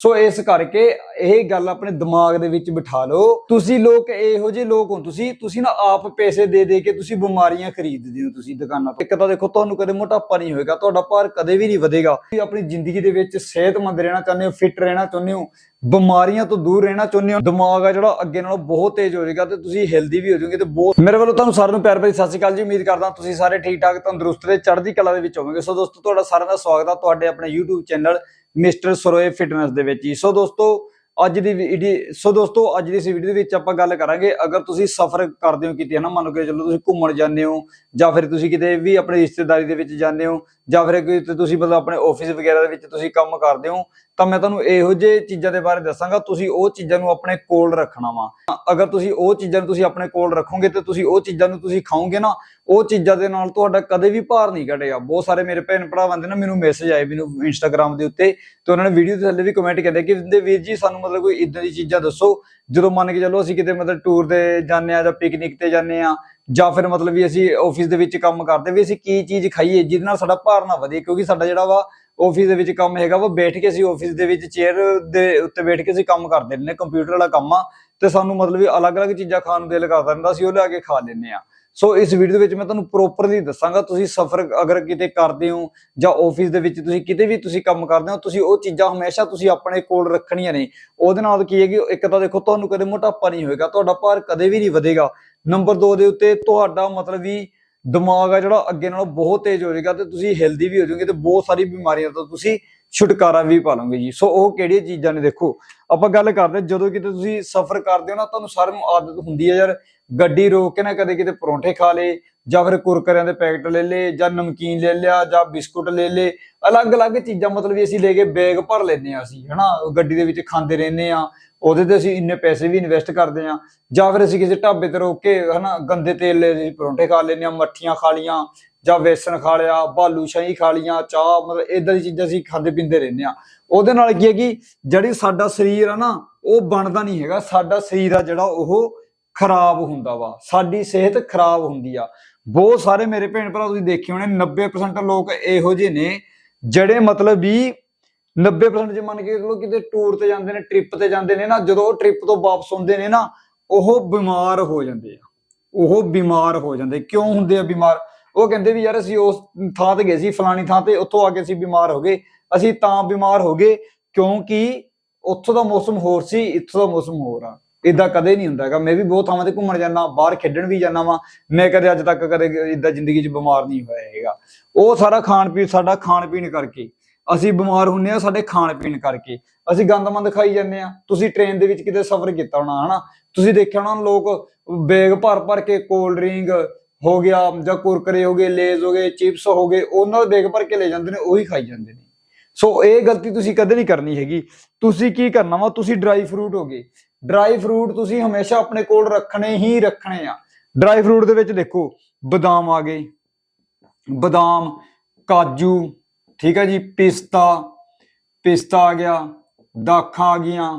ਸੋ ਇਸ ਕਰਕੇ ਇਹ ਗੱਲ ਆਪਣੇ ਦਿਮਾਗ ਦੇ ਵਿੱਚ ਬਿਠਾ ਲਓ। ਤੁਸੀਂ ਲੋਕ ਇਹੋ ਜਿਹੇ ਲੋਕ ਹੋ। ਤੁਸੀਂ ਤੁਸੀਂ ਨਾ ਆਪ ਪੈਸੇ ਦੇ ਦੇ ਕੇ ਤੁਸੀਂ ਬਿਮਾਰੀਆਂ ਖਰੀਦਦੇ ਹੋ ਤੁਸੀਂ ਦੁਕਾਨਾਂ ਤੋਂ। ਇੱਕ ਤਾਂ ਦੇਖੋ, ਤੁਹਾਨੂੰ ਕਦੇ ਮੋਟਾਪਾ ਨਹੀਂ ਹੋਏਗਾ, ਤੁਹਾਡਾ ਭਾਰ ਕਦੇ ਵੀ ਨਹੀਂ ਵਧੇਗਾ। ਤੁਸੀਂ ਆਪਣੀ ਜ਼ਿੰਦਗੀ ਦੇ ਵਿੱਚ ਸਿਹਤਮੰਦ ਰਹਿਣਾ ਚਾਹੁੰਦੇ ਹੋ, ਫਿੱਟ ਰਹਿਣਾ ਚਾਹੁੰਦੇ ਹੋ, ਬਿਮਾਰੀਆਂ ਤੋਂ ਦੂਰ ਰਹਿਣਾ ਚਾਹੁੰਦੇ ਹੋ, ਦਿਮਾਗ ਆ ਜਿਹੜਾ ਅੱਗੇ ਨਾਲੋਂ ਬਹੁਤ ਤੇਜ਼ ਹੋ ਜਾਏਗਾ ਤੇ ਤੁਸੀਂ ਹੈਲਦੀ ਵੀ ਹੋ ਜਾਓਗੇ ਤੇ ਬਹੁਤ ਮੇਰੇ ਵੱਲੋਂ ਤੁਹਾਨੂੰ ਸਾਰਿਆਂ ਨੂੰ ਪਿਆਰ ਭਰੀ ਸਤਿ ਸ਼੍ਰੀ ਅਕਾਲ ਜੀ। ਉਮੀਦ ਕਰਦਾ ਤੁਸੀਂ ਸਾਰੇ ਠੀਕ ਠਾਕ ਤੰਦਰੁਸਤ ਤੇ ਚੜ੍ਹਦੀ ਕਲਾ ਦੇ ਵਿੱਚ ਹੋਵੋਗੇ। ਸੋ ਦੋਸਤੋ, ਤੁਹਾਡਾ ਸਾਰਿਆਂ ਦਾ ਸਵਾਗਤ ਹੈ ਤੁਹਾਡੇ ਆਪਣੇ YouTube channel mister Saroye fitness ਦੇ ਵਿੱਚ ਜੀ ਸੋ ਦੋਸਤੋ, ਅੱਜ ਦੀ ਸੋ ਦੋਸਤੋ, ਅੱਜ ਦੀ ਇਸ ਵੀਡੀਓ ਦੇ ਵਿੱਚ ਆਪਾਂ ਗੱਲ ਕਰਾਂਗੇ, ਅਗਰ ਤੁਸੀਂ ਸਫ਼ਰ ਕਰਦੇ ਹੋ ਕਿਤੇ, ਹਨਾ? ਮੰਨ ਲਓ ਕਿ ਚਲੋ ਤੁਸੀਂ ਘੁੰਮਣ ਜਾਂਦੇ ਹੋ, ਜਾਂ ਫਿਰ ਤੁਸੀਂ ਕਿਤੇ ਵੀ ਆਪਣੀ ਰਿਸ਼ਤੇਦਾਰੀ ਦੇ ਵਿੱਚ ਜਾਂਦੇ ਹੋ, ਜਾਂ ਫਿਰ ਕਿਤੇ ਤੁਸੀਂ ਮਤਲਬ ਆਪਣੇ ਆਫਿਸ ਵਗੈਰਾ ਦੇ ਵਿੱਚ ਤੁਸੀਂ ਕੰਮ ਕਰਦੇ ਹੋ ਤਾਂ ਮੈਂ ਤੁਹਾਨੂੰ ਇਹੋ ਜਿਹੇ ਚੀਜ਼ਾਂ ਦੇ ਬਾਰੇ ਦੱਸਾਂਗਾ, ਤੁਸੀਂ ਉਹ ਚੀਜ਼ਾਂ ਨੂੰ ਆਪਣੇ ਕੋਲ ਰੱਖਣਾ ਵਾ। ਅਗਰ ਤੁਸੀਂ ਉਹ ਚੀਜ਼ਾਂ ਨੂੰ ਤੁਸੀਂ ਆਪਣੇ ਕੋਲ ਰੱਖੋਗੇ ਤੇ ਤੁਸੀਂ ਉਹ ਚੀਜ਼ਾਂ ਨੂੰ ਤੁਸੀਂ ਖਾਓਗੇ ਨਾ, ਉਹ ਚੀਜ਼ਾਂ ਦੇ ਨਾਲ ਤੁਹਾਡਾ ਕਦੇ ਵੀ ਭਾਰ ਨਹੀਂ ਘਟੇਗਾ। ਬਹੁਤ ਸਾਰੇ ਮੇਰੇ ਭੈਣ ਭਰਾਵਾਂ ਦੇ ਨਾ ਮੈਨੂੰ ਮੈਸੇਜ ਆਏ ਮੈਨੂੰ ਇੰਸਟਾਗ੍ਰam ਦੇ ਉੱਤੇ ਤੇ ਉਹਨਾਂ ਨੇ ਵੀਡੀਓ ਦੇ ਥੱਲੇ ਵੀ ਕਮੈਂਟ ਕਰਦੇ ਕਿ ਦੇ ਵੀਰ ਜੀ, ਸਾਨੂੰ ਮਤਲਬ ਕੋਈ ਇਦਾਂ ਦੀ ਚੀਜ਼ਾਂ ਦੱਸੋ, ਜਦੋਂ ਮੰਨ ਕੇ ਚੱਲੋ ਅਸੀਂ ਕਿਤੇ ਮਤਲਬ ਟੂਰ ਤੇ ਜਾਂਦੇ ਆ ਜਾਂ ਪਿਕਨਿਕ ਤੇ ਜਾਂਦੇ ਆ ਜਾਂ ਫਿਰ ਮਤਲਬ ਵੀ ਅਸੀਂ ਆਫਿਸ ਦੇ ਵਿੱਚ ਕੰਮ ਕਰਦੇ ਵੀ ਅਸੀਂ ਕੀ ਚੀਜ਼ ਖਾਈਏ ਜਿਹਦੇ ਨਾਲ ਸਾਡਾ ਭਾਰ ਨਾ ਵਧੇ, ਕਿਉਂਕਿ ਸਾਡਾ ਜਿਹੜਾ ਵਾ ਆਫਿਸ ਦੇ ਵਿੱਚ ਕੰਮ ਹੈਗਾ ਵਾ, ਬੈਠ ਕੇ ਅਸੀਂ ਆਫਿਸ ਦੇ ਵਿੱਚ ਚੇਅਰ ਦੇ ਉੱਤੇ ਬੈਠ ਕੇ ਅਸੀਂ ਕੰਮ ਕਰਦੇ ਰਹਿੰਦੇ ਕੰਪਿਊਟਰ ਵਾਲਾ ਕੰਮ ਆ, ਤੇ ਸਾਨੂੰ ਮਤਲਬ ਵੀ ਅਲੱਗ-ਅਲੱਗ ਚੀਜ਼ਾਂ ਖਾਣ ਨੂੰ ਦਿਲ ਕਰਦਾ ਰਹਿੰਦਾ ਸੀ ਉਹ ਲਿਆ ਕੇ ਖਾ ਲੈਂਦੇ ਆ ਸੋ ਇਸ ਵੀਡੀਓ ਦੇ ਵਿੱਚ ਮੈਂ ਤੁਹਾਨੂੰ ਪ੍ਰੋਪਰਲੀ ਦੱਸਾਂਗਾ, ਤੁਸੀਂ ਸਫ਼ਰ ਅਗਰ ਕਿਤੇ ਕਰਦੇ ਹੋ ਜਾਂ ਆਫਿਸ ਦੇ ਵਿੱਚ ਤੁਸੀਂ ਕਿਤੇ ਵੀ ਤੁਸੀਂ ਕੰਮ ਕਰਦੇ ਹੋ, ਤੁਸੀਂ ਉਹ ਚੀਜ਼ਾਂ ਹਮੇਸ਼ਾ ਤੁਸੀਂ ਆਪਣੇ ਕੋਲ ਰੱਖਣੀਆਂ ਨੇ। ਉਹਦੇ ਨਾਲ ਕੀ ਹੈ ਕਿ ਇੱਕ ਤਾਂ ਦੇਖੋ ਤੁਹਾਨੂੰ ਕਦੇ ਮੋਟਾਪਾ ਨਹੀਂ ਹੋਏਗਾ, ਤੁਹਾਡਾ ਭਾਰ ਕਦੇ ਵੀ ਨਹੀਂ ਵਧੇਗਾ। ਨੰਬਰ 2 ਦੇ ਉੱਤੇ ਤੁਹਾਡਾ ਮਤਲਬ ਵੀ ਦਿਮਾਗ ਆ ਜਿਹੜਾ ਅੱਗੇ ਨਾਲੋਂ ਬਹੁਤ ਤੇਜ਼ ਹੋ ਜਾਏਗਾ ਤੇ ਤੁਸੀਂ ਹੈਲਦੀ ਵੀ ਹੋ ਜਾਓਗੇ ਤੇ ਬਹੁਤ ਸਾਰੀ ਬਿਮਾਰੀਆਂ ਤੋਂ ਤੁਸੀਂ ਛੁਟਕਾਰਾ ਵੀ ਪਾ ਲਓਗੇ ਜੀ। ਸੋ ਉਹ ਕਿਹੜੀਆਂ ਚੀਜ਼ਾਂ ਨੇ ਦੇਖੋ ਆਪਾਂ ਗੱਲ ਕਰਦੇ ਹਾਂ, ਜਦੋਂ ਕਿਤੇ ਤੁਸੀਂ ਸਫ਼ਰ ਕਰਦੇ ਹੋ ਨਾ ਤੁਹਾਨੂੰ ਸਾਰਿਆਂ ਨੂੰ ਆਦਤ ਹੁੰਦੀ ਹੈ ਯਾਰ ਗੱਡੀ ਰੋਕ ਕੇ ਨਾ ਕਦੇ ਕਿਤੇ ਪਰੌਂਠੇ ਖਾ ਲੇ ਜਾਂ ਫਿਰ ਕੁਰਕਰਿਆਂ ਦੇ ਪੈਕਟ ਲੈ ਲੇ ਜਾਂ ਨਮਕੀਨ ਲੈ ਲਿਆ ਜਾਂ ਬਿਸਕੁਟ ਲੈ ਲੇ ਅਲੱਗ-ਅਲੱਗ ਚੀਜ਼ਾਂ ਮਤਲਬ ਵੀ ਅਸੀਂ ਲੈ ਕੇ ਬੈਗ ਭਰ ਲੈਂਦੇ ਆ ਅਸੀਂ ਹਨਾ? ਗੱਡੀ ਦੇ ਵਿੱਚ ਖਾਂਦੇ ਰਹਿੰਦੇ ਆ ਉਹਦੇ ਤੇ ਅਸੀਂ ਇੰਨੇ ਪੈਸੇ ਵੀ ਇਨਵੈਸਟ ਕਰਦੇ ਆ ਜਾਂ ਫਿਰ ਅਸੀਂ ਕਿਸੇ ਢਾਬੇ ਤੇ ਰੋਕ ਕੇ ਹਨਾ ਗੰਦੇ ਤੇਲ ਲੈ ਅਸੀਂ ਪਰੌਂਠੇ ਖਾ ਲੈਂਦੇ ਆ ਮੱਠੀਆਂ ਖਾ ਲੀਆਂ ਜਾਂ ਵੇਸਣ ਖਾ ਲਿਆ, ਬਾਲੂ ਸ਼ਾਹੀ ਖਾ ਲੀਆਂ ਚਾਹ, ਮਤਲਬ ਇਦਾਂ ਦੀ ਚੀਜ਼ਾਂ ਅਸੀਂ ਖਾਂਦੇ ਪੀਂਦੇ ਰਹਿੰਦੇ ਆ ਉਹਦੇ ਨਾਲ ਕੀ ਹੈ ਕਿ ਜਿਹੜੀ ਸਾਡਾ ਸਰੀਰ ਆ ਨਾ, ਉਹ ਬਣਦਾ ਨਹੀਂ ਹੈਗਾ। ਸਾਡਾ ਸਰੀਰ ਆ ਜਿਹੜਾ ਉਹ ਖਰਾਬ ਹੁੰਦਾ ਵਾ। ਸਾਡੀ ਸਿਹਤ ਖਰਾਬ ਹੁੰਦੀ ਆ। ਬਹੁਤ ਸਾਰੇ ਮੇਰੇ ਭੈਣ ਭਰਾ ਤੁਸੀਂ ਦੇਖੇ ਹੋਣੇ 90% ਲੋਕ ਇਹੋ ਜਿਹੇ ਨੇ, ਜਿਹੜੇ ਮਤਲਬ ਵੀ 90% ਜੇ ਮੰਨ ਕੇ ਚਲੋ ਕਿਤੇ ਟੂਰ ਤੇ ਜਾਂਦੇ ਨੇ ਟ੍ਰਿਪ ਤੇ ਜਾਂਦੇ ਨੇ ਨਾ, ਜਦੋਂ ਉਹ ਟ੍ਰਿਪ ਤੋਂ ਵਾਪਸ ਆਉਂਦੇ ਨੇ ਨਾ, ਉਹ ਬਿਮਾਰ ਹੋ ਜਾਂਦੇ ਆ। ਉਹ ਬਿਮਾਰ ਹੋ ਜਾਂਦੇ। ਕਿਉਂ ਹੁੰਦੇ ਆ ਬਿਮਾਰ? ਉਹ ਕਹਿੰਦੇ ਵੀ ਯਾਰ ਅਸੀਂ ਉਸ ਥਾਂ ਤੇ ਗਏ ਸੀ, ਫਲਾਣੀ ਥਾਂ ਤੇ, ਉੱਥੋਂ ਆ ਕੇ ਅਸੀਂ ਬਿਮਾਰ ਹੋ ਗਏ। ਅਸੀਂ ਤਾਂ ਬਿਮਾਰ ਹੋ ਗਏ ਕਿਉਂਕਿ ਉੱਥੋਂ ਦਾ ਮੌਸਮ ਹੋਰ ਸੀ, ਇੱਥੋਂ ਦਾ ਮੌਸਮ ਹੋਰ ਆ। ਇਦਾਂ ਕਦੇ ਨਹੀਂ ਹੁੰਦਾ ਹੈਗਾ। ਮੈਂ ਵੀ ਬਹੁਤ ਥਾਵਾਂ ਤੇ ਘੁੰਮਣ ਜਾਂਦਾ, ਬਾਹਰ ਖੇਡਣ ਵੀ ਜਾਂਦਾ ਵਾਂ। ਮੈਂ ਕਦੇ ਅੱਜ ਤੱਕ ਕਦੇ ਇਦਾਂ ਜ਼ਿੰਦਗੀ 'ਚ ਬਿਮਾਰ ਨਹੀਂ ਹੋਇਆ ਹੈਗਾ। ਉਹ ਸਾਰਾ ਖਾਣ ਪੀਣ ਸਾਡਾ ਖਾਣ ਪੀਣ ਕਰਕੇ ਅਸੀਂ ਬਿਮਾਰ ਹੁੰਨੇ ਆ ਸਾਡੇ ਖਾਣ ਪੀਣ ਕਰਕੇ। ਅਸੀਂ ਗੰਦਮੰਦ ਖਾਈ ਜਾਂਦੇ ਆ। ਤੁਸੀਂ ਟ੍ਰੇਨ ਦੇ ਵਿੱਚ ਕਿਤੇ ਸਫ਼ਰ ਕੀਤਾ ਹੋਣਾ, ਹਨਾ? ਤੁਸੀਂ ਦੇਖਿਆ ਹੋਣਾ ਲੋਕ ਬੈਗ ਭਰ ਭਰ ਕੇ ਕੋਲਡ ਡਰਿੰਕ ਹੋ ਗਿਆ ਜਾਂ ਕੁਰਕਰੇ ਹੋ ਗਏ ਲੇਜ਼ ਹੋ ਗਏ ਚਿਪਸ ਹੋ ਗਏ, ਉਹਨਾਂ ਦੇ ਬੈਗ ਭਰ ਕੇ ਲੈ ਜਾਂਦੇ ਨੇ, ਉਹੀ ਖਾਈ ਜਾਂਦੇ ਨੇ। ਸੋ ਇਹ ਗਲਤੀ ਤੁਸੀਂ ਕਦੇ ਨਹੀਂ ਕਰਨੀ ਹੈਗੀ। ਤੁਸੀਂ ਕੀ ਕਰਨਾ ਵਾ? ਤੁਸੀਂ ਡਰਾਈ ਫਰੂਟ ਹੋ ਗਏ। ਡਰਾਈ ਫਰੂਟ ਤੁਸੀਂ ਹਮੇਸ਼ਾ ਆਪਣੇ ਕੋਲ ਰੱਖਣੇ ਹੀ ਰੱਖਣੇ ਆ। ਡਰਾਈ ਫਰੂਟ ਦੇ ਵਿੱਚ ਦੇਖੋ, ਬਦਾਮ ਆ ਗਏ, ਬਦਾਮ, ਕਾਜੂ ਠੀਕ ਹੈ ਜੀ, ਪਿਸਤਾ ਪਿਸਤਾ ਆ ਗਿਆ, ਦਾਖਾਂ ਆ ਗਈਆਂ,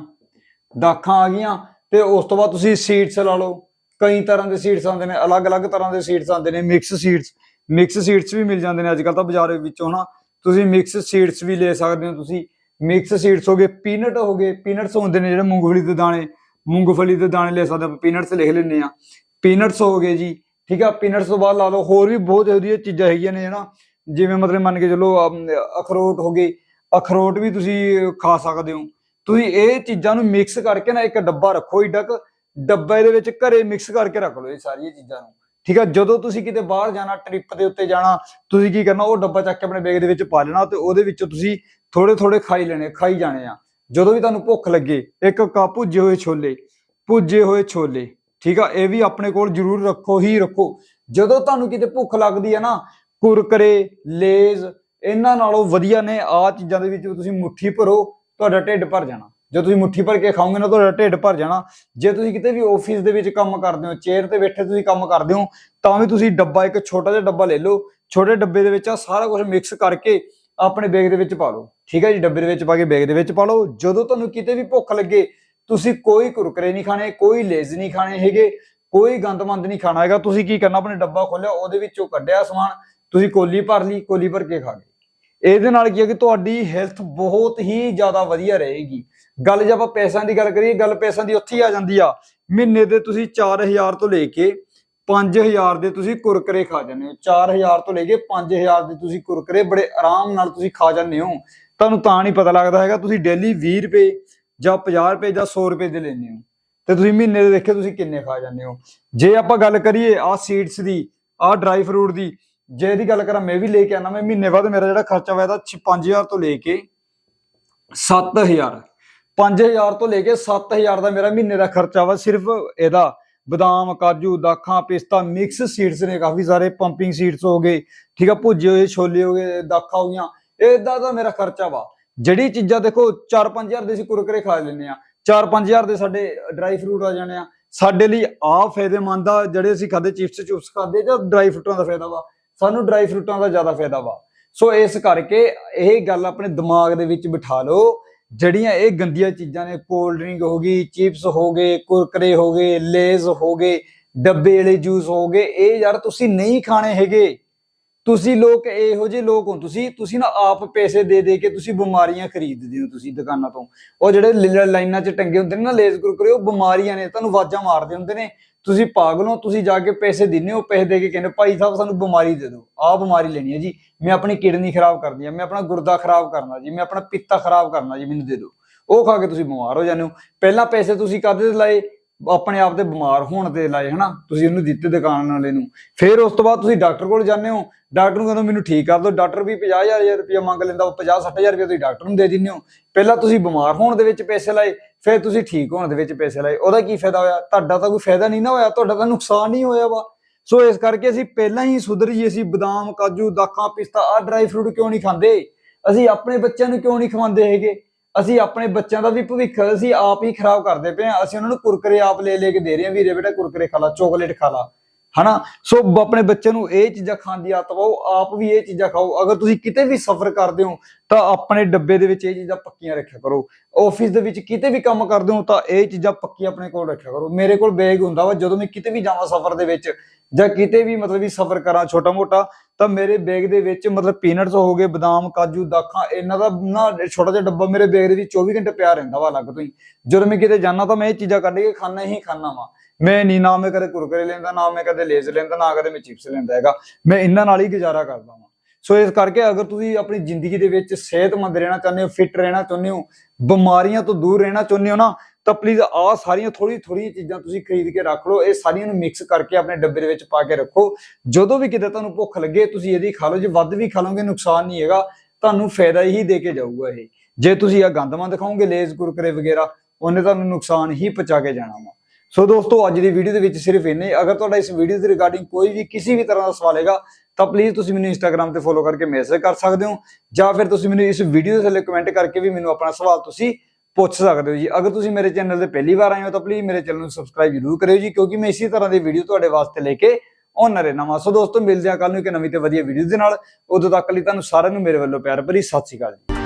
ਦਾਖਾਂ ਆ ਗਈਆਂ, ਤੇ ਉਸ ਤੋਂ ਬਾਅਦ ਤੁਸੀਂ ਸੀਡਸ ਲਾ ਲਓ। ਕਈ ਤਰ੍ਹਾਂ ਦੇ ਸੀਡਸ ਆਉਂਦੇ ਨੇ, ਅਲੱਗ-ਅਲੱਗ ਤਰ੍ਹਾਂ ਦੇ ਸੀਡਸ ਆਉਂਦੇ ਨੇ ਮਿਕਸ ਸੀਡਸ ਮਿਕਸ ਸੀਡਸ ਵੀ ਮਿਲ ਜਾਂਦੇ ਨੇ ਅੱਜ ਕੱਲ ਤਾਂ ਬਾਜ਼ਾਰ ਵਿੱਚੋਂ ਨਾ ਤੁਸੀਂ ਮਿਕਸ ਸੀਡਸ ਵੀ ਲੈ ਸਕਦੇ ਹੋ ਤੁਸੀਂ। ਮਿਕਸ ਸੀਡਸ ਹੋ ਗਏ ਪੀਨਟ ਹੋ ਗਏ ਪੀਨਟਸ ਹੁੰਦੇ ਨੇ ਜਿਹੜੇ ਮੂੰਗਫਲੀ ਦੇ ਦਾਣੇ। ਮੂੰਗਫਲੀ ਦੇ ਦਾਣੇ ਲੈ ਸਕਦੇ ਆਪਾਂ ਪੀਨਟਸ ਲਿਖ ਲੈਂਦੇ ਆ ਪੀਨਟਸ ਹੋ ਗਏ ਜੀ, ਠੀਕ ਆ ਪੀਨਟਸ ਤੋਂ ਬਾਅਦ ਲਾ ਲਓ, ਹੋਰ ਵੀ ਬਹੁਤ ਇਹੋ ਜਿਹੀਆਂ ਚੀਜ਼ਾਂ ਹੈਗੀਆਂ ਨੇ ਹਨਾ। ਜਿਵੇਂ ਮਤਲਬ ਮੰਨ ਕੇ ਚੱਲੋ ਅਖਰੋਟ ਹੋ ਗਏ ਅਖਰੋਟ ਵੀ ਤੁਸੀਂ ਖਾ ਸਕਦੇ ਹੋ। ਤੁਸੀਂ ਇਹ ਚੀਜ਼ਾਂ ਨੂੰ ਮਿਕਸ ਕਰਕੇ ਨਾ ਇੱਕ ਡੱਬਾ ਰੱਖੋ ਏਡਾ ਡੱਬੇ ਦੇ ਵਿੱਚ ਘਰੇ ਮਿਕਸ ਕਰਕੇ ਰੱਖ ਲਓ ਇਹ ਸਾਰੀਆਂ ਚੀਜ਼ਾਂ ਨੂੰ। ਠੀਕ ਆ? ਜਦੋਂ ਤੁਸੀਂ ਕਿਤੇ ਬਾਹਰ ਜਾਣਾ ਟ੍ਰਿਪ ਦੇ ਉੱਤੇ ਜਾਣਾ, ਤੁਸੀਂ ਕੀ ਕਰਨਾ, ਉਹ ਡੱਬਾ ਚੱਕ ਕੇ ਆਪਣੇ ਬੈਗ ਦੇ ਵਿੱਚ ਪਾ ਲੈਣਾ ਤੇ ਉਹਦੇ ਵਿੱਚੋਂ ਤੁਸੀਂ ਥੋੜੇ ਥੋੜੇ ਖਾਈ ਲੈਣੇ, ਖਾਈ ਜਾਣੇ ਆ। ਜਦੋਂ ਵੀ ਤੁਹਾਨੂੰ ਭੁੱਖ ਲੱਗੇ, ਇੱਕ ਕੱਪ ਭੁੱਜੇ ਹੋਏ ਛੋਲੇ, ਭੁੱਜੇ ਹੋਏ ਛੋਲੇ, ਠੀਕ ਆ? ਇਹ ਵੀ ਆਪਣੇ ਕੋਲ ਜ਼ਰੂਰ ਰੱਖੋ, ਹੀ ਰੱਖੋ। ਜਦੋਂ ਤੁਹਾਨੂੰ ਕਿਤੇ ਭੁੱਖ ਲੱਗਦੀ ਹੈ ਨਾ ਕੁਰਕਰੇ, ਲੇਜ਼, ਇਹਨਾਂ ਨਾਲੋਂ ਵਧੀਆ ਨੇ ਆ ਚੀਜ਼ਾਂ ਦੇ ਵਿੱਚ ਤੁਸੀਂ ਮੁੱਠੀ ਭਰੋ, ਤੁਹਾਡਾ ਢਿੱਡ ਭਰ ਜਾਣਾ। ਜੇ ਤੁਸੀਂ ਮੁੱਠੀ ਭਰ ਕੇ ਖਾਓਗੇ ਨਾ, ਤੁਹਾਡਾ ਢਿੱਡ ਭਰ ਜਾਣਾ। ਜੇ ਤੁਸੀਂ ਕਿਤੇ ਵੀ ਆਫਿਸ ਦੇ ਵਿੱਚ ਕੰਮ ਕਰਦੇ ਹੋ ਚੇਅਰ ਤੇ ਬੈਠੇ ਤੁਸੀਂ ਕੰਮ ਕਰਦੇ ਹੋ, ਤਾਂ ਵੀ ਤੁਸੀਂ ਡੱਬਾ, ਇੱਕ ਛੋਟਾ ਜਿਹਾ ਡੱਬਾ ਲੈ ਲਓ। ਛੋਟੇ ਡੱਬੇ ਦੇ ਵਿੱਚ ਆ ਸਾਰਾ ਕੁਝ ਮਿਕਸ ਕਰਕੇ ਆਪਣੇ ਬੈਗ ਦੇ ਵਿੱਚ ਪਾ ਲਓ। ਠੀਕ ਹੈ ਜੀ, ਡੱਬੇ ਦੇ ਵਿੱਚ ਪਾ ਕੇ ਬੈਗ ਦੇ ਵਿੱਚ ਪਾ ਲਓ। ਜਦੋਂ ਤੁਹਾਨੂੰ ਕਿਤੇ ਵੀ ਭੁੱਖ ਲੱਗੇ, ਤੁਸੀਂ ਕੋਈ ਕੁਰਕਰੇ ਨਹੀਂ ਖਾਣੇ, ਕੋਈ ਲੇਜ਼ ਨਹੀਂ ਖਾਣੇ ਹੈਗੇ, ਕੋਈ ਗੰਦਮੰਦ ਨਹੀਂ ਖਾਣਾ ਹੈਗਾ। ਤੁਸੀਂ ਕੀ ਕਰਨਾ, ਆਪਣੇ ਡੱਬਾ ਖੋਲਿਆ ਉਹਦੇ ਵਿੱਚੋਂ ਕੱਢਿਆ ਸਮਾਨ ਤੁਸੀਂ ਕੋਲੀ ਭਰ ਲਈ, ਕੋਲੀ ਭਰ ਕੇ ਖਾ ਗਏ। ਇਹਦੇ ਨਾਲ ਕੀ ਹੈ ਕਿ ਤੁਹਾਡੀ ਹੈਲਥ ਬਹੁਤ ਹੀ ਜ਼ਿਆਦਾ ਵਧੀਆ ਰਹੇਗੀ। ਗੱਲ ਜੇ ਆਪਾਂ ਪੈਸਿਆਂ ਦੀ ਗੱਲ ਕਰੀਏ, ਗੱਲ ਪੈਸਿਆਂ ਦੀ ਉੱਥੇ ਹੀ ਆ ਜਾਂਦੀ ਆ। ਮਹੀਨੇ ਦੇ ਤੁਸੀਂ 4000 ਤੋਂ ਲੈ ਕੇ 5000 ਦੇ ਤੁਸੀਂ ਕੁਰਕਰੇ ਖਾ ਜਾਂਦੇ ਹੋ। 4000 ਤੋਂ ਲੈ ਕੇ 5000 ਦੇ ਤੁਸੀਂ ਕੁਰਕਰੇ ਬੜੇ ਆਰਾਮ ਨਾਲ ਤੁਸੀਂ ਖਾ ਜਾਂਦੇ ਹੋ। ਤੁਹਾਨੂੰ ਤਾਂ ਨਹੀਂ ਪਤਾ ਲੱਗਦਾ ਹੈਗਾ, ਤੁਸੀਂ ਡੇਲੀ 20 ਰੁਪਏ ਜਾਂ 50 ਰੁਪਏ ਜਾਂ 100 ਰੁਪਏ ਦੇ ਲੈਂਦੇ ਹੋ। ਤੇ ਤੁਸੀਂ ਮਹੀਨੇ ਦੇ ਦੇਖੇ ਤੁਸੀਂ ਕਿੰਨੇ ਖਾ ਜਾਂਦੇ ਹੋ। ਜੇ ਆਪਾਂ ਗੱਲ ਕਰੀਏ ਆ ਸੀਡਸ ਦੀ ਆ ਡਰਾਈ ਫਰੂਟ ਦੀ ਜੇ ਇਹਦੀ ਗੱਲ ਕਰਾਂ, ਮੈਂ ਵੀ ਲੈ ਕੇ ਆਣਾ ਮੈਂ ਮਹੀਨੇ ਬਾਅਦ ਮੇਰਾ ਜਿਹੜਾ ਖਰਚਾ ਹੋਇਆ ਤਾਂ 5000 ਤੋਂ ਲੈ ਕੇ 7000 5000 ਤੋਂ ਲੈ ਕੇ 7000 ਦਾ ਮੇਰਾ ਮਹੀਨੇ ਦਾ ਖਰਚਾ ਵਾ, ਸਿਰਫ ਇਹਦਾ। ਬਦਾਮ, ਕਾਜੂ, ਦਾਖਾਂ, ਪਿਸਤਾ ਮਿਕਸ ਸੀਡਸ ਨੇ, ਕਾਫੀ ਸਾਰੇ ਪੰਪਿੰਗ ਸੀਡਸ ਹੋ ਗਏ, ਠੀਕ ਆ, ਭੁੱਜੇ ਹੋਏ, ਛੋਲੇ ਹੋ ਗਏ, ਦਾਖਾਂ ਹੋ ਗਈਆਂ ਇਹਦਾ ਦਾ ਮੇਰਾ ਖਰਚਾ ਵਾ। ਜਿਹੜੀ ਚੀਜ਼ਾਂ ਦੇਖੋ 4-5000 ਦੇ ਅਸੀਂ ਕੁਰਕਰੇ ਖਾ ਲੈਂਦੇ ਆ। 4-5000 ਦੇ ਸਾਡੇ ਡਰਾਈ ਫਰੂਟ ਆ ਜਾਣੇ ਆ। ਸਾਡੇ ਲਈ ਆ ਫਾਇਦੇਮੰਦ ਆ, ਜਿਹੜੇ ਅਸੀਂ ਖਾਦੇ ਚਿਪਸ ਚੁਪਸ ਖਾਦੇ ਜਾਂ ਡਰਾਈ ਫਰੂਟਾਂ ਦਾ ਫਾਇਦਾ ਵਾ। ਸਾਨੂੰ ਡਰਾਈ ਫਰੂਟਾਂ ਦਾ ਜ਼ਿਆਦਾ ਫਾਇਦਾ ਵਾ। ਸੋ ਇਸ ਕਰਕੇ ਇਹ ਗੱਲ ਆਪਣੇ ਦਿਮਾਗ ਦੇ ਵਿੱਚ ਬਿਠਾ ਲਓ। ਜਿਹੜੀਆਂ ਇਹ ਗੰਦੀਆਂ ਚੀਜ਼ਾਂ ਨੇ ਕੋਲਡ ਡਰਿੰਕ ਹੋ ਗਈ ਚਿਪਸ ਹੋ ਗਏ, ਕੁਰਕਰੇ ਹੋ ਗਏ, ਲੇਜ਼ ਹੋ ਗਏ, ਡੱਬੇ ਵਾਲੇ ਜੂਸ ਹੋ ਗਏ, ਇਹ ਯਾਰ ਤੁਸੀਂ ਨਹੀਂ ਖਾਣੇ ਹੈਗੇ। ਤੁਸੀਂ ਲੋਕ ਇਹੋ ਜਿਹੇ ਲੋਕ ਹੋ। ਤੁਸੀਂ ਤੁਸੀਂ ਨਾ ਆਪ ਪੈਸੇ ਦੇ ਦੇ ਕੇ ਤੁਸੀਂ ਬਿਮਾਰੀਆਂ ਖਰੀਦਦੇ ਹੋ ਤੁਸੀਂ ਦੁਕਾਨਾਂ ਤੋਂ। ਉਹ ਜਿਹੜੇ ਲਾਈਨਾਂ 'ਚ ਟੰਗੇ ਹੁੰਦੇ ਨੇ ਨਾ, ਲੇਜ਼ ਕੁਰਕਰੇ, ਉਹ ਬਿਮਾਰੀਆਂ ਨੇ, ਤੁਹਾਨੂੰ ਆਵਾਜ਼ਾਂ ਮਾਰਦੇ ਹੁੰਦੇ ਨੇ। ਤੁਸੀਂ ਪਾਗਲ ਹੋ, ਤੁਸੀਂ ਜਾ ਕੇ ਪੈਸੇ ਦਿੰਦੇ ਹੋ, ਪੈਸੇ ਦੇ ਕੇ ਕਹਿੰਦੇ ਭਾਈ ਸਾਹਿਬ, ਸਾਨੂੰ ਬਿਮਾਰੀ ਦੇ ਦਿਓ। ਆਹ ਬਿਮਾਰੀ ਲੈਣੀ ਹੈ ਜੀ। ਮੈਂ ਆਪਣੀ ਕਿਡਨੀ ਖਰਾਬ ਕਰਨੀ ਹੈ, ਮੈਂ ਆਪਣਾ ਗੁਰਦਾ ਖਰਾਬ ਕਰਨਾ ਜੀ, ਮੈਂ ਆਪਣਾ ਪਿੱਤਾ ਖਰਾਬ ਕਰਨਾ ਜੀ, ਮੈਨੂੰ ਦੇ ਦਿਓ। ਉਹ ਖਾ ਕੇ ਤੁਸੀਂ ਬਿਮਾਰ ਹੋ ਜਾਂਦੇ ਹੋ। ਪਹਿਲਾਂ ਪੈਸੇ ਤੁਸੀਂ ਕਾਹਦੇ ਤੇ ਲਾਏ? ਆਪਣੇ ਆਪ ਤੇ ਬਿਮਾਰ ਹੋਣ ਤੇ ਲਾਏ, ਹਨਾ? ਤੁਸੀਂ ਉਹਨੂੰ ਦਿੱਤੇ ਦੁਕਾਨ ਵਾਲੇ ਨੂੰ। ਫਿਰ ਉਸ ਤੋਂ ਬਾਅਦ ਤੁਸੀਂ ਡਾਕਟਰ ਕੋਲ ਜਾਂਦੇ ਹੋ। ਡਾਕਟਰ ਨੂੰ ਕਹਿੰਦੇ ਮੈਨੂੰ ਠੀਕ ਕਰ ਦਿਓ। ਡਾਕਟਰ ਵੀ 50000 ਰੁਪਏ ਮੰਗ ਲੈਂਦਾ, ਉਹ 50 60000 ਰੁਪਏ ਤੁਸੀਂ ਡਾਕਟਰ ਨੂੰ ਦੇ ਦਿੰਦੇ ਹੋ। ਪਹਿਲਾਂ ਤੁਸੀਂ ਬਿਮਾਰ ਹੋਣ ਦੇ ਵਿੱਚ ਪੈਸੇ ਲਾਏ। ਫਿਰ ਤੁਸੀਂ ਠੀਕ ਹੋਣ ਦੇ ਵਿੱਚ ਪੈਸੇ ਲਾਏ। ਉਹਦਾ ਕੀ ਫਾਇਦਾ ਹੋਇਆ? ਤੁਹਾਡਾ ਤਾਂ ਕੋਈ ਫਾਇਦਾ ਨਹੀਂ ਨਾ ਹੋਇਆ, ਤੁਹਾਡਾ ਤਾਂ ਨੁਕਸਾਨ ਹੀ ਹੋਇਆ ਵਾ। ਸੋ ਇਸ ਕਰਕੇ ਅਸੀਂ ਪਹਿਲਾਂ ਹੀ ਸੁਧਰ ਜੀ ਅਸੀਂ ਬਦਾਮ, ਕਾਜੂ, ਦਾਖਾਂ, ਪਿਸਤਾ ਆ ਡਰਾਈ ਫਰੂਟ ਕਿਉਂ ਨਹੀਂ ਖਾਂਦੇ? ਅਸੀਂ ਆਪਣੇ ਬੱਚਿਆਂ ਨੂੰ ਕਿਉਂ ਨਹੀਂ ਖਵਾਉਂਦੇ ਹੈਗੇ? ਅਸੀਂ ਆਪਣੇ ਬੱਚਿਆਂ ਦਾ ਵੀ ਭਵਿੱਖ ਅਸੀਂ ਆਪ ਹੀ ਖਰਾਬ ਕਰਦੇ ਪਏ ਆ ਅਸੀਂ ਉਹਨਾਂ ਨੂੰ ਕੁਰਕਰੇ ਆਪ ਲੈ ਲੈ ਕੇ ਦੇ ਰਹੇ ਆ ਵੀਰੇ ਬੇਟਾ ਕੁਰਕਰੇ ਖਾ ਲਾ ਚਾਕਲੇਟ ਖਾ ਲਾ। ਹਨਾ? ਸੋ ਆਪਣੇ ਬੱਚੇ ਨੂੰ ਇਹ ਚੀਜ਼ਾਂ ਖਾਣ ਦੀ ਆਦਤ ਪਾਓ, ਆਪ ਵੀ ਇਹ ਚੀਜ਼ਾਂ ਖਾਓ। ਅਗਰ ਤੁਸੀਂ ਕਿਤੇ ਵੀ ਸਫ਼ਰ ਕਰਦੇ ਹੋ, ਤਾਂ ਆਪਣੇ ਡੱਬੇ ਦੇ ਵਿੱਚ ਇਹ ਚੀਜ਼ਾਂ ਪੱਕੀਆਂ ਰੱਖਿਆ ਕਰੋ। ਆਫਿਸ ਦੇ ਵਿੱਚ ਕਿਤੇ ਵੀ ਕੰਮ ਕਰਦੇ ਹੋ, ਤਾਂ ਇਹ ਚੀਜ਼ਾਂ ਪੱਕੀਆਂ ਆਪਣੇ ਕੋਲ ਰੱਖਿਆ ਕਰੋ। ਮੇਰੇ ਕੋਲ ਬੈਗ ਹੁੰਦਾ ਵਾ, ਜਦੋਂ ਮੈਂ ਕਿਤੇ ਵੀ ਜਾਵਾਂ ਸਫ਼ਰ ਦੇ ਵਿੱਚ, ਜਾਂ ਕਿਤੇ ਵੀ ਮਤਲਬ ਵੀ ਸਫ਼ਰ ਕਰਾਂ ਛੋਟਾ ਮੋਟਾ ਤਾਂ ਮੇਰੇ ਬੈਗ ਦੇ ਵਿੱਚ ਮਤਲਬ ਪੀਨਟਸ ਹੋ ਗਏ, ਬਦਾਮ, ਕਾਜੂ, ਦਾਖਾਂ, ਇਹਨਾਂ ਦਾ ਨਾ ਛੋਟਾ ਜਿਹਾ ਡੱਬਾ ਮੇਰੇ ਬੈਗ ਦੇ ਵਿੱਚ 24 ਘੰਟੇ ਪਿਆ ਰਹਿੰਦਾ ਵਾ ਅਲੱਗ ਤੋਂ ਹੀ। ਜਦੋਂ ਮੈਂ ਕਿਤੇ ਜਾਣਾ ਤਾਂ ਮੈਂ ਇਹ ਚੀਜ਼ਾਂ ਕੱਢ ਕੇ ਖਾਣਾ ਹੀ ਖਾਣਾ ਵਾ। ਮੈਂ ਨਹੀਂ ਨਾ ਮੈਂ ਕਦੇ ਕੁਰਕਰੇ ਲੈਂਦਾ, ਨਾ ਮੈਂ ਕਦੇ ਲੇਜ਼ ਲੈਂਦਾ, ਨਾ ਕਦੇ ਮੈਂ ਚਿਪਸ ਲੈਂਦਾ ਹੈਗਾ। ਮੈਂ ਇਹਨਾਂ ਨਾਲ ਹੀ ਗੁਜ਼ਾਰਾ ਕਰਦਾ ਵਾਂ। ਸੋ ਇਸ ਕਰਕੇ ਅਗਰ ਤੁਸੀਂ ਆਪਣੀ ਜ਼ਿੰਦਗੀ ਦੇ ਵਿੱਚ ਸਿਹਤਮੰਦ ਰਹਿਣਾ ਚਾਹੁੰਦੇ ਹੋ ਫਿੱਟ ਰਹਿਣਾ ਚਾਹੁੰਦੇ ਹੋ, ਬਿਮਾਰੀਆਂ ਤੋਂ ਦੂਰ ਰਹਿਣਾ ਚਾਹੁੰਦੇ ਹੋ ਨਾ, ਤਾਂ ਪਲੀਜ਼ ਆਹ ਸਾਰੀਆਂ ਥੋੜੀ ਥੋੜੀ ਚੀਜ਼ਾਂ ਤੁਸੀਂ ਖਰੀਦ ਕੇ ਰੱਖ ਲਓ। ਇਹ ਸਾਰੀਆਂ ਨੂੰ ਮਿਕਸ ਕਰਕੇ ਆਪਣੇ ਡੱਬੇ ਦੇ ਵਿੱਚ ਪਾ ਕੇ ਰੱਖੋ। ਜਦੋਂ ਵੀ ਕਿਤੇ ਤੁਹਾਨੂੰ ਭੁੱਖ ਲੱਗੇ, ਤੁਸੀਂ ਇਹਦੀ ਖਾ ਲਓ। ਜੇ ਵੱਧ ਵੀ ਖਾ ਲਓਗੇ, ਨੁਕਸਾਨ ਨਹੀਂ ਹੈਗਾ। ਤੁਹਾਨੂੰ ਫਾਇਦਾ ਹੀ ਦੇ ਕੇ ਜਾਊਗਾ ਇਹ। ਜੇ ਤੁਸੀਂ ਆ ਗੰਦਮੰਦ ਖਾਓਗੇ, ਲੇਜ਼, ਕੁਰਕਰੇ ਵਗੈਰਾ, ਉਹਨੇ ਤੁਹਾਨੂੰ ਨੁਕਸਾਨ ਹੀ ਪਹੁੰਚਾ ਕੇ ਜਾਣਾ ਵਾ। ਸੋ ਦੋਸਤੋ, ਅੱਜ ਦੀ ਵੀਡੀਓ ਦੇ ਵਿੱਚ ਸਿਰਫ ਇੰਨੇ ਅਗਰ ਤੁਹਾਡਾ ਇਸ ਵੀਡੀਓ ਦੇ ਰਿਗਾਰਡਿੰਗ ਕੋਈ ਵੀ ਕਿਸੇ ਵੀ ਤਰ੍ਹਾਂ ਦਾ ਸਵਾਲ ਹੈਗਾ, ਤਾਂ ਪਲੀਜ਼ ਤੁਸੀਂ ਮੈਨੂੰ ਇੰਸਟਾਗ੍ਰam ਤੇ ਫੋਲੋ ਕਰਕੇ ਮੈਸੇਜ ਕਰ ਸਕਦੇ ਹੋ। ਜਾਂ ਫਿਰ ਤੁਸੀਂ ਮੈਨੂੰ ਇਸ ਵੀਡੀਓ ਦੇ ਥੱਲੇ ਕਮੈਂਟ ਕਰਕੇ ਵੀ ਮੈਨੂੰ ਆਪਣਾ ਸਵਾਲ ਤੁਸੀਂ ਪੁੱਛ ਸਕਦੇ ਹੋ ਜੀ। ਅਗਰ ਤੁਸੀਂ ਮੇਰੇ ਚੈਨਲ ਤੇ ਪਹਿਲੀ ਵਾਰ ਆਏ ਹੋ, ਤਾਂ ਪਲੀਜ਼ ਮੇਰੇ ਚੈਨਲ ਨੂੰ ਸਬਸਕ੍ਰਾਈਬ ਜ਼ਰੂਰ ਕਰਿਓ ਜੀ, ਕਿਉਂਕਿ ਮੈਂ ਇਸੇ ਤਰ੍ਹਾਂ ਦੀ ਵੀਡੀਓ ਤੁਹਾਡੇ ਵਾਸਤੇ ਲੈ ਕੇ ਆਉਣਾ ਰਹਿਣਾ ਵਾ। ਸੋ ਦੋਸਤੋ, ਮਿਲਦੇ ਹਾਂ ਕੱਲ ਨੂੰ ਇੱਕ ਨਵੀਂ ਤੇ ਵਧੀਆ ਵੀਡੀਓ ਦੇ ਨਾਲ। ਉਦੋਂ ਤੱਕ ਲਈ ਤੁਹਾਨੂੰ ਸਾਰਿਆਂ ਨੂੰ ਮੇਰੇ ਵੱਲੋਂ ਪਿਆਰ ਭਰੀ ਸਤਿ ਸ਼੍ਰੀ ਅਕਾਲ ਜੀ।